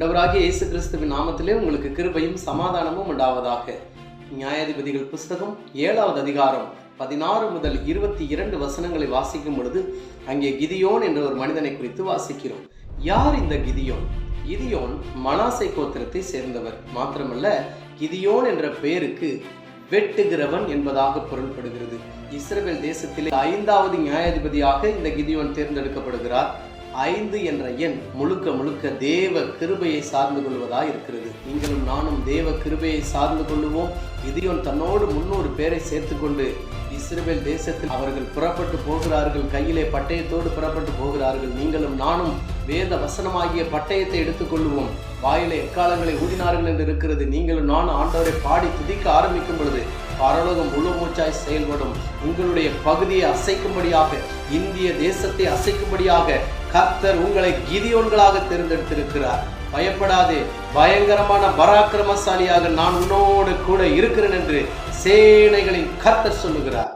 ஆண்டவராகிய இயேசு கிறிஸ்துவின் நாமத்திலே உங்களுக்கு கிருபையும் சமாதானமும் உண்டாவதாக. நியாயாதிபதிகள் புஸ்தகம் ஏழாவது அதிகாரம் பதினாறு முதல் இருபத்தி இரண்டு வசனங்களை வாசிக்கும் பொழுது அங்கே கிதியோன் என்ற ஒரு மனிதனை குறித்து வாசிக்கிறோம். யார் இந்த கிதியோன்? கிதியோன் மனாசை கோத்திரத்தை சேர்ந்தவர். மாத்திரமல்ல கிதியோன் என்ற பெயருக்கு வெட்டுகிறவன் என்பதாக பொருள்படுகிறது. இஸ்ரேல் தேசத்திலே ஐந்தாவது நியாயாதிபதியாக இந்த கிதியோன் தேர்ந்தெடுக்கப்படுகிறார். ஐந்து என்ற எண் முழுக்க முழுக்க தேவ கிருபையை சார்ந்து கொள்வதாக இருக்கிறது. நீங்களும் நானும் தேவ கிருபையை சார்ந்து கொள்ளுவோம். இதையும் தன்னோடு முன்னூறு பேரை சேர்த்துக்கொண்டு இஸ்ரேல் தேசத்தில் அவர்கள் புறப்பட்டு போகிறார்கள். கையிலே பட்டயத்தோடு புறப்பட்டு போகிறார்கள். நீங்களும் நானும் வேத வசனமாகிய பட்டயத்தை எடுத்துக்கொள்வோம் வாயில எக்காலங்களை ஊதினார்கள் என்று இருக்கிறது. நீங்களும் நான் ஆண்டவரை பாடி துதிக்க ஆரம்பிக்கும் பொழுது பரலோகம் முழு மூச்சாய் செயல்படும். உங்களுடைய பகுதியை அசைக்கும்படியாக இந்திய தேசத்தை அசைக்கும்படியாக கர்த்தர் உங்களை கிதியோன்களாக தேர்ந்தெடுத்திருக்கிறார். பயப்படாதே. பயங்கரமான பராக்கிரமசாலியாக நான் உன்னோடு கூட இருக்கிறேன் என்று சேனைகளின் கர்த்தர் சொல்லுகிறார்.